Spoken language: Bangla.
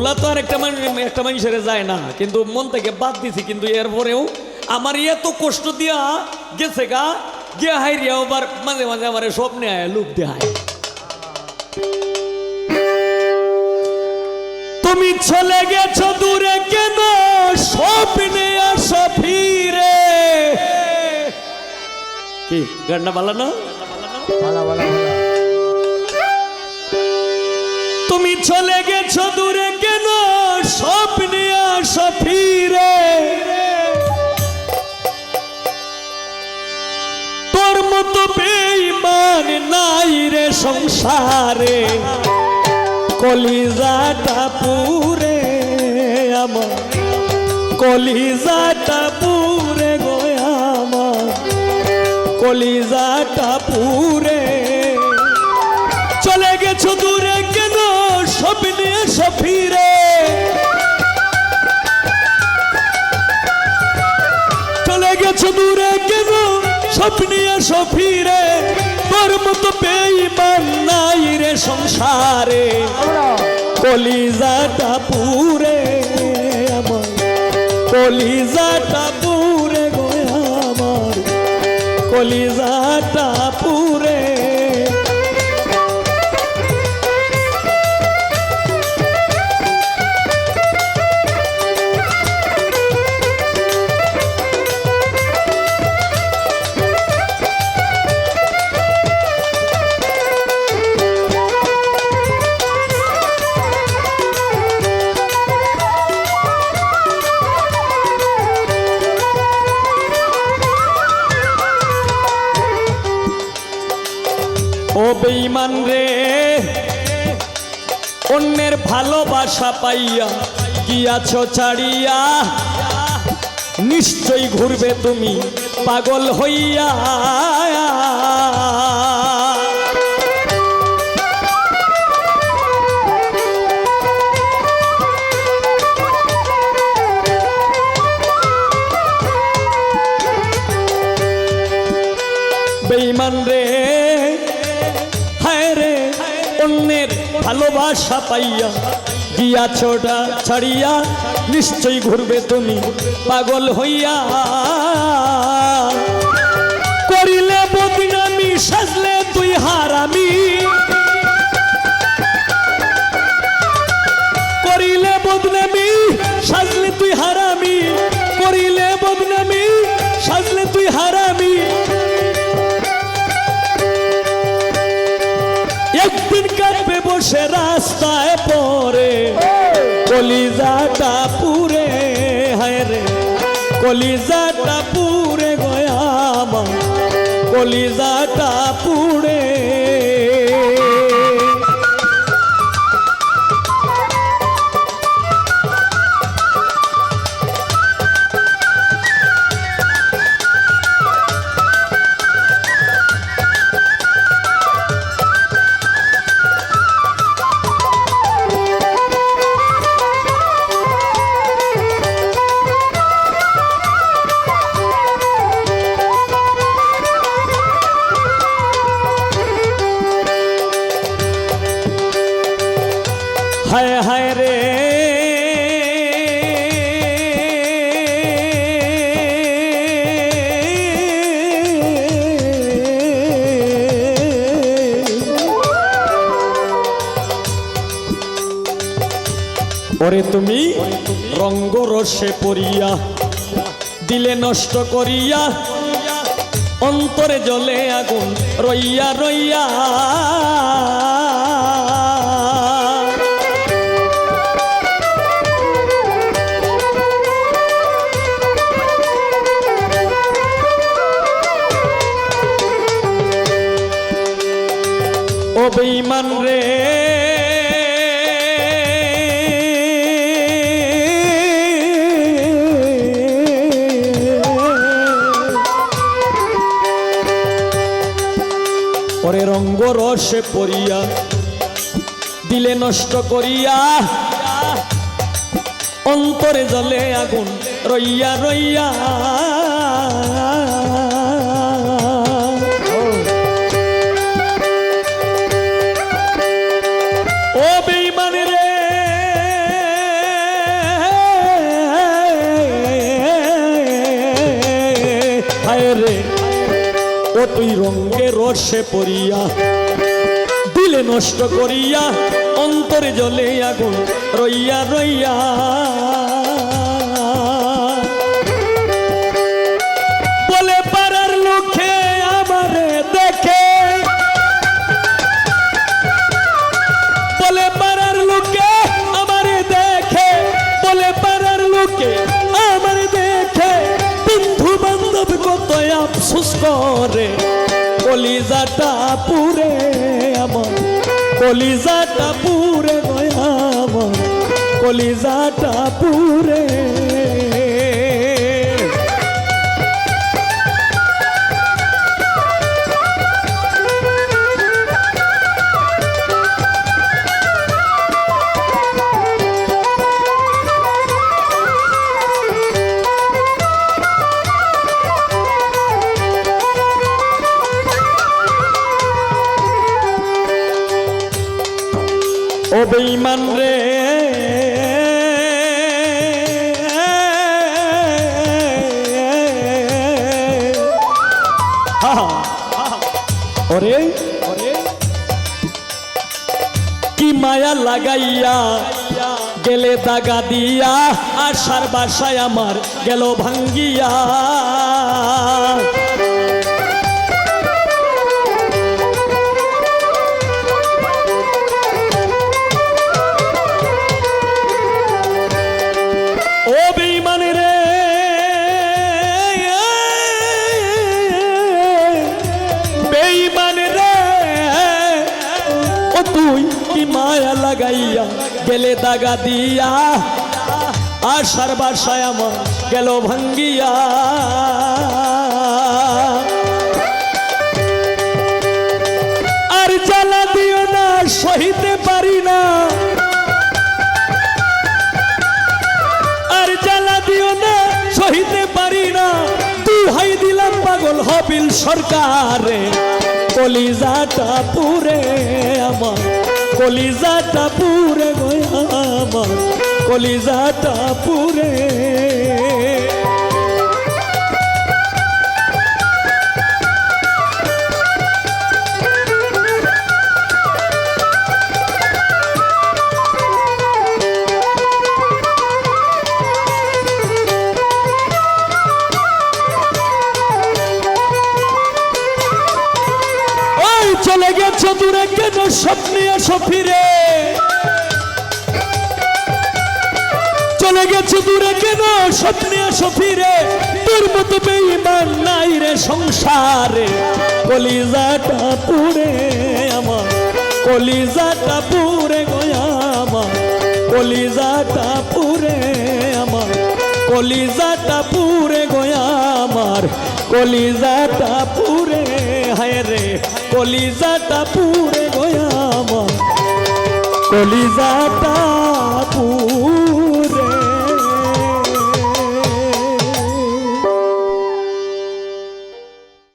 ভোলা তো আর একটা মানুষ একটা মানুষের যায় না। কিন্তু মন থেকে বাদ দিছি কিন্তু এরপরেও আমার এত কষ্ট দিয়া গেছে গা গিয়া হাইরিয়া আবার মাঝে মাঝে আমার স্বপ্নে আয় লুপ দেয় তুমি চলে গেছো দূরে কেন? স্বপ্নে আসো ফিরে। কি গানটা ভালো না? ভালো ভালো ভালো। তুমি চলে গেছো দূরে স্বপ্নে আসো ফিরে তোর মতো বেইমান নাই রে সংসারে। কলিজাটা পুরে আমার। কলিজাটা পুরে গো আমার। কলিজাটা পুরে দূরে কেন স্বপ্নে সফিরে তোর মতো বেইমান নাই রে সংসারে। কলিজাটা পুরে আমার, কলিজাটা পুরে গো আমার, কলিজাটা পুরে ও বেঈমান রে অন্যের ভালোবাসা পাইয়া কি আছো ছাড়িয়া নিশ্চয়ই ঘুরবে তুমি পাগল হইয়া। অন্যের ভালোবাসা পাইয়া গিয়া ছোটা ছাড়িয়া নিশ্চয়ই ঘুরবে তুমি পাগল হইয়া। করিলে বদনামি, সাজলে তুই হারামি। বসে রাস্তায় পরে কলিজাটা পুরে হায় রে। কলিজাটা পুরে গয়া আমার। কলিজাটা পুরে ওরে তুমি রঙ্গ রসে পড়িয়া দিলে নষ্ট করিয়া অন্তরে জলে আগুন রইয়া রইয়া। বেঈমান ওরে রঙ্গ রসে পড়িয়া দিলে নষ্ট করিয়া অন্তরে জলে আগুন রইয়া রইয়া। ও তুই রঙ্গে রসে পড়িয়া দিলে নষ্ট করিয়া অন্তরে জলে আগুন রইয়া রইয়া। আফসোস করে কলিজাটা পুরে আমার কলিজাটা পুরে আমার কলিজাটা পুরে ও বেঈমান রে। ওরে কি মায়া লাগাইয়া গেলে দাগা দিয়া আশার বাসায় আমার গেল ভাঙ্গিয়া। গেলে দাগা দিয়া আশার বাসায় আমার গেল ভাঙ্গিয়া। আর জ্বালা দিও না, সহিতে পারি না। আর জ্বালা দিও না, সহিতে পারি না। তুই দুহাই দিলাম পাগল হবিল সরকারে, কলিজাটা পুরে আমার। কলিজাটা পুরে গয়া আমার কলিজাটা পুরে দূরে কেন স্বপ্নে আসো ফিরে। চলে গেছে দূরে কেন? স্বপ্নে আসো ফিরে। তোর মতো বেইমান নাই রে সংসারে। কলিজাটা পুরে আমার। কলিজাটা পুরে গয়া কলিজাটা পুরে আমার। কলিজাটা পুরে গয়া আমার। কলিজাটা পুরে হায় রে কলিজাটা পুরে গয়া আমার। কলিজাটা পুরে